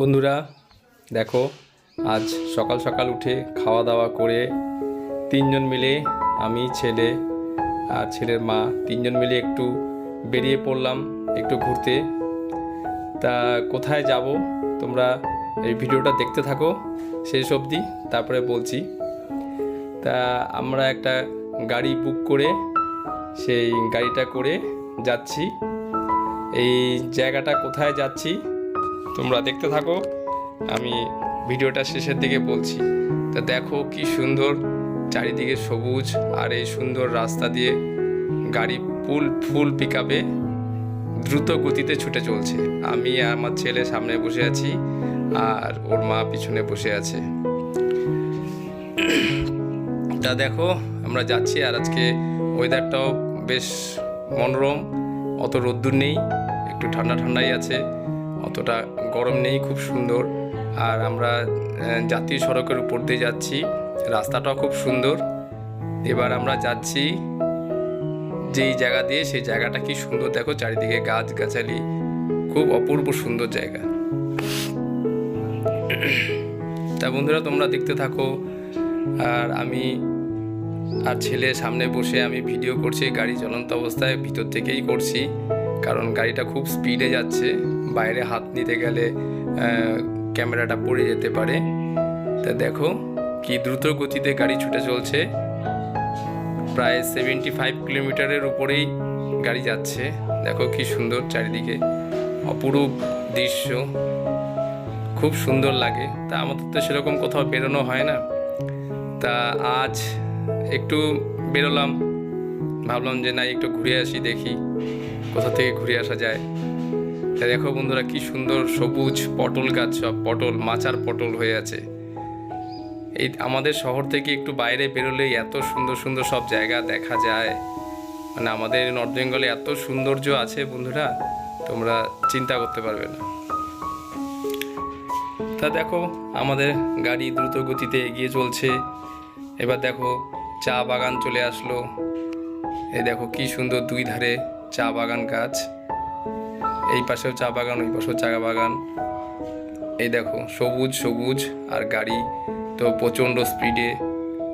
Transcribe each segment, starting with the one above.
বন্ধুরা। দেখো, আজ সকাল সকাল উঠে খাওয়া দাওয়া করে তিনজন মিলে আমি, ছেলে আর ছেলের মা, তিনজন মিলে একটু বেরিয়ে পড়লাম একটু ঘুরতে। তা কোথায় যাব তোমরা এই ভিডিওটা দেখতে থাকো, শেষ অবধি, তারপরে বলছি। তা আমরা একটা গাড়ি বুক করে, সেই গাড়িটা করে যাচ্ছি। এই জায়গাটা কোথায় যাচ্ছি তোমরা দেখতে থাকো। আমি ভিডিওটা শেষের দিকে বলছি। তা দেখো কি সুন্দর চারিদিকে সবুজ আর এই সুন্দর রাস্তা দিয়ে গাড়ি ফুল ফুল পিকআপে দ্রুত গতিতে ছুটে চলছে। আমি আর আমার ছেলে সামনে বসে আছি আর ওর মা পিছনে বসে আছে। তা দেখো, আমরা যাচ্ছি আর আজকে ওয়েদারটাও বেশ মনোরম। অত রোদ্দুর নেই, একটু ঠান্ডা ঠান্ডাই আছে। অতটা গরম নেই, খুব সুন্দর। আর আমরা জাতীয় সড়কের উপর দিয়ে যাচ্ছি। রাস্তাটাও খুব সুন্দর। এবার আমরা যাচ্ছি যেই জায়গা দিয়ে, সেই জায়গাটা কি সুন্দর দেখো, চারিদিকে গাছ গাছালি খুব অপূর্ব সুন্দর জায়গা। তা বন্ধুরা, তোমরা দেখতে থাকো। আর আমি আর ছেলে সামনে বসে আমি ভিডিও করছি, গাড়ি চলন্ত অবস্থায় ভিতর থেকেই করছি। কারণ গাড়িটা খুব স্পিডে যাচ্ছে। বাইরে হাত নিতে গেলে ক্যামেরাটা পড়ে যেতে পারে। তা দেখো কি দ্রুত গতিতে গাড়ি ছুটে চলছে। প্রায় সেভেন্টি ফাইভ কিলোমিটারের উপরেই গাড়ি যাচ্ছে। দেখো কি সুন্দর চারিদিকে অপরূপ দৃশ্য। খুব সুন্দর লাগে। তা আমাদের তো সেরকম কোথাও বেরোনো হয় না। তা আজ একটু বেরোলাম। ভাবলাম যে না একটু ঘুরে আসি, দেখি কোথা থেকে ঘুরে আসা যায়। তা দেখো বন্ধুরা, কি সুন্দর সবুজ পটল গাছ, সব পটল, মাচার পটল হয়ে আছে। এই আমাদের শহর থেকে একটু বাইরে বেরোলেই এত সুন্দর সুন্দর সব জায়গা দেখা যায়। মানে আমাদের নর্থ বেঙ্গলে এত সৌন্দর্য আছে বন্ধুরা, তোমরা চিন্তা করতে পারবে না। তা দেখো, আমাদের গাড়ি দ্রুত গতিতে এগিয়ে চলছে। এবার দেখো, চা বাগান চলে আসলো। এই দেখো, কি সুন্দর দুই ধারে চা বাগান গাছ। এই পাশেও চা বাগান, ওই পাশেও চা বাগান। এই দেখো, সবুজ সবুজ আর গাড়ি তো প্রচণ্ড স্পিডে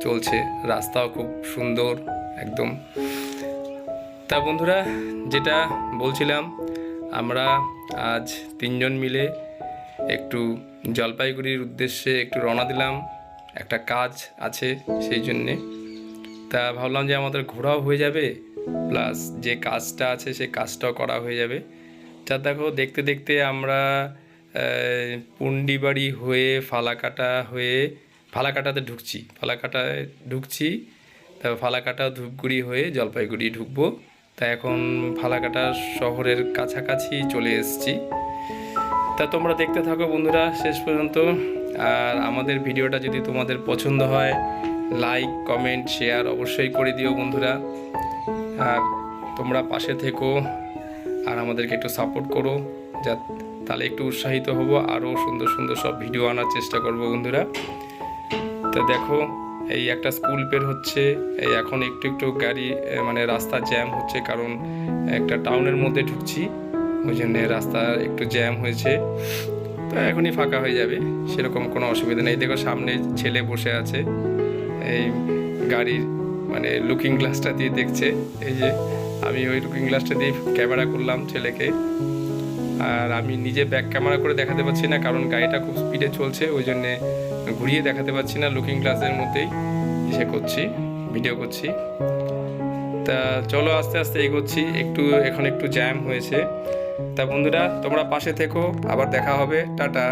চলছে। রাস্তাও খুব সুন্দর, একদম। তা বন্ধুরা, যেটা বলছিলাম, আমরা আজ তিনজন মিলে একটু জলপাইগুড়ির উদ্দেশ্যে একটু রওনা দিলাম। একটা কাজ আছে সেই জন্যে। তা ভাবলাম যে আমাদের ঘোরাও হয়ে যাবে, প্লাস যে কাজটা আছে সেই কাজটাও করা হয়ে যাবে। তা দেখো, দেখতে দেখতে আমরা পুন্ডিবাড়ি হয়ে ফালাকাটা হয়ে ফালাকাটাতে ঢুকছি। ফালাকাটায় ঢুকছি তারপর ফালাকাটা ধূপগুড়ি হয়ে জলপাইগুড়ি ঢুকবো। তা এখন ফালাকাটা শহরের কাছাকাছি চলে এসেছি। তা তোমরা দেখতে থাকো বন্ধুরা শেষ পর্যন্ত। আর আমাদের ভিডিওটা যদি তোমাদের পছন্দ হয় লাইক কমেন্ট শেয়ার অবশ্যই করে দিও বন্ধুরা। আর তোমরা পাশে থেকো। আর আমাদেরকে একটু সাপোর্ট করো, যা, তাহলে একটু উৎসাহিত হব আরও সুন্দর সুন্দর সব ভিডিও আনার চেষ্টা করব বন্ধুরা। তো দেখো, এই একটা স্কুল বের হচ্ছে, এই এখন একটু একটু গাড়ি মানে রাস্তা জ্যাম হচ্ছে, কারণ একটা টাউনের মধ্যে ঢুকছি, ওই জন্য রাস্তা একটু জ্যাম হয়েছে। তো এখনই ফাঁকা হয়ে যাবে, সেরকম কোনো অসুবিধা নেই। দেখো সামনে ছেলে বসে আছে, এই গাড়ির মানে লুকিং গ্লাসটা দিয়ে দেখছে, এই যে আমি ওই লুকিং গ্লাসটা দিয়ে ক্যামেরা করলাম ছেলেকে। আর আমি নিজে ব্যাক ক্যামেরা করে দেখাতে পারছি না, কারণ গাড়িটা খুব স্পিডে চলছে, ওই জন্যে ঘুরিয়ে দেখাতে পারছি না লুকিং গ্লাসের মধ্যেই ইসে করছি ভিডিও করছি। তা চলো আস্তে আস্তে এগোচ্ছি, একটু এখন একটু জ্যাম হয়েছে। তা বন্ধুরা, তোমরা পাশে থেকো, আবার দেখা হবে, টাটা।